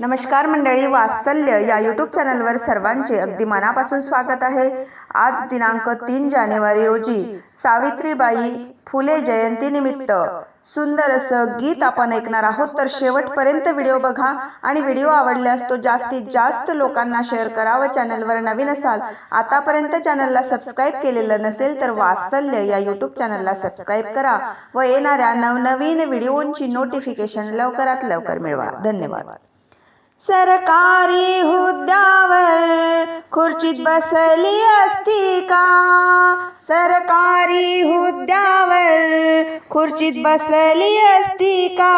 नमस्कार मंडळी वास्तल्य या यूट्यूब चॅनलवर सर्वांचे अगदी मनापासून स्वागत आहे. आज दिनांक तीन जानेवारी रोजी सावित्रीबाई फुले जयंतीनिमित्त सुंदर असं गीत आपण ऐकणार आहोत. तर शेवटपर्यंत व्हिडिओ बघा आणि व्हिडिओ आवडल्यास तो जास्तीत जास्त लोकांना शेअर करा व चॅनलवर नवीन असाल आतापर्यंत चॅनलला सबस्क्राईब केलेलं नसेल तर वास्तल्य या यूट्यूब चॅनलला सबस्क्राईब करा व येणाऱ्या नवनवीन व्हिडिओंची नोटिफिकेशन लवकरात लवकर मिळवा. धन्यवाद. सरकारी हुद्द्यावर खुर्चीत बसली असती का? सरकारी हुद्द्यावर खुर्चीत बसली असती का?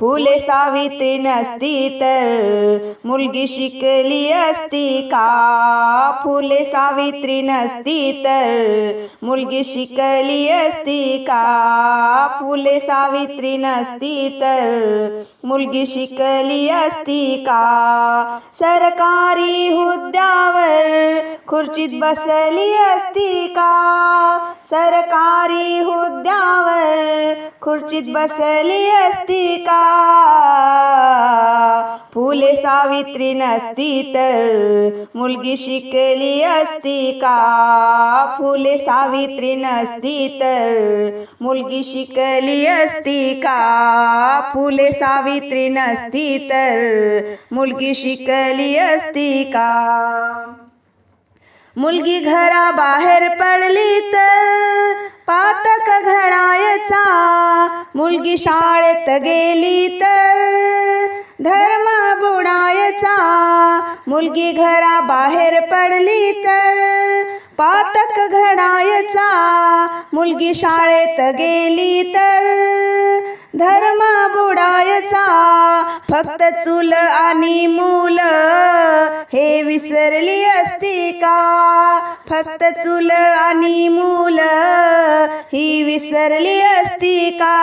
फुले सावित्री नसती तर मुलगी शिकली असती का? फुले सावित्री नसती तर मुलगी शिकली असती का? फुले सावित्री नसती तर मुलगी शिकली असती का? सरकारी हुद्द्यावर खुर्चीत बसली असती का? सरकारी हुद्द्यावर खुर्चीत बसली असती का? फुले सावित्री नसती तर मुलगी शिकली असती का? फुले सावित्री नसती तर मुलगी शिकली असती का? फुले सावित्री नसती तर मुलगी शिकली असती का? मुलगी घराबाहेर पडली तर पातक घडायचा. मुलगी शाळेत गेली तर धर्म बुडायचा. मुलगी घराबाहेर पडली तर पातक घडायचा. मुलगी शाळेत गेली तर धर्म बुडायचा. फक्त चूल आणि मूल हे विसरली असती का? फक्त चूल आणि मूल ही विसरली असती का?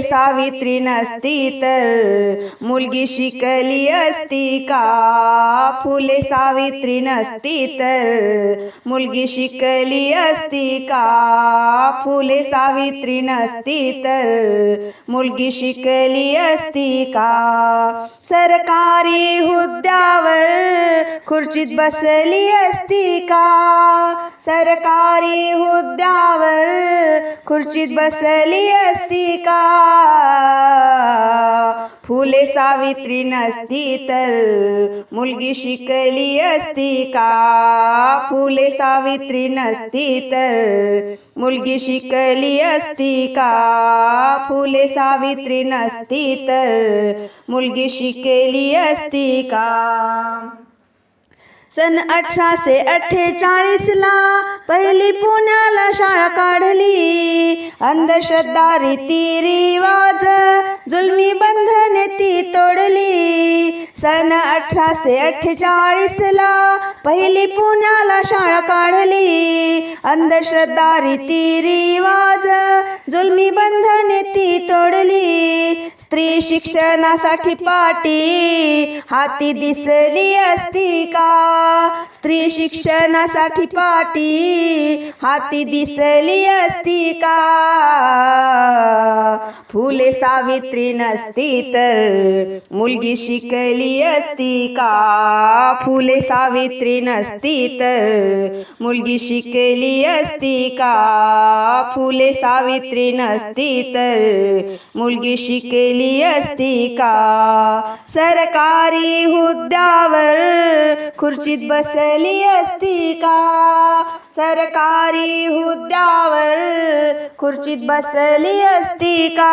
फुले सावित्री नसती तर मुलगी शिकली असती का? फुले सावित्री नसती तर मुलगी शिकली असती का? फुले सावित्री नसती तर मुलगी शिकली असती का? सरकारी हुद्द्यावर खुर्चीत बसली असती का? सरकारी हुद्द्यावर खुर्चीत बसली असती का? फुले सावित्री नसती तर मुलगी शिकली असती का? फुले सावित्री नसती तर मुलगी शिकली असती का? फुले सावित्री नसती तर मुलगी शिकली असती का? सन अठराशे अठ्ठेचाळीसला पहिली पुण्याला शाळा काढली. अंधश्रद्धा रीती रिवाज जुलमी बंधने ती तोडली. सन अठराशे अठ्ठेचाळीसला पहिली पुण्याला शाळा काढली. अंधश्रद्धा रीती रिवाज जुलमी बंधने ती तोडली. स्त्री शिक्षणासाठी पाटी हाती दिसली असती का? स्त्री शिक्षणासाठी पाटी हाती दिसली असती का? फुले सावित्री नसती तर मुलगी शिकली असती का? फुले सावित्री नसती तर मुलगी शिकली असती का? फुले सावित्री नसती तर मुलगी शिकली असती का? सरकारी हुद्द्यावर खुर्चीत बसली असती का? सरकारी हुद्द्यावर खुर्चीत बसली असती का?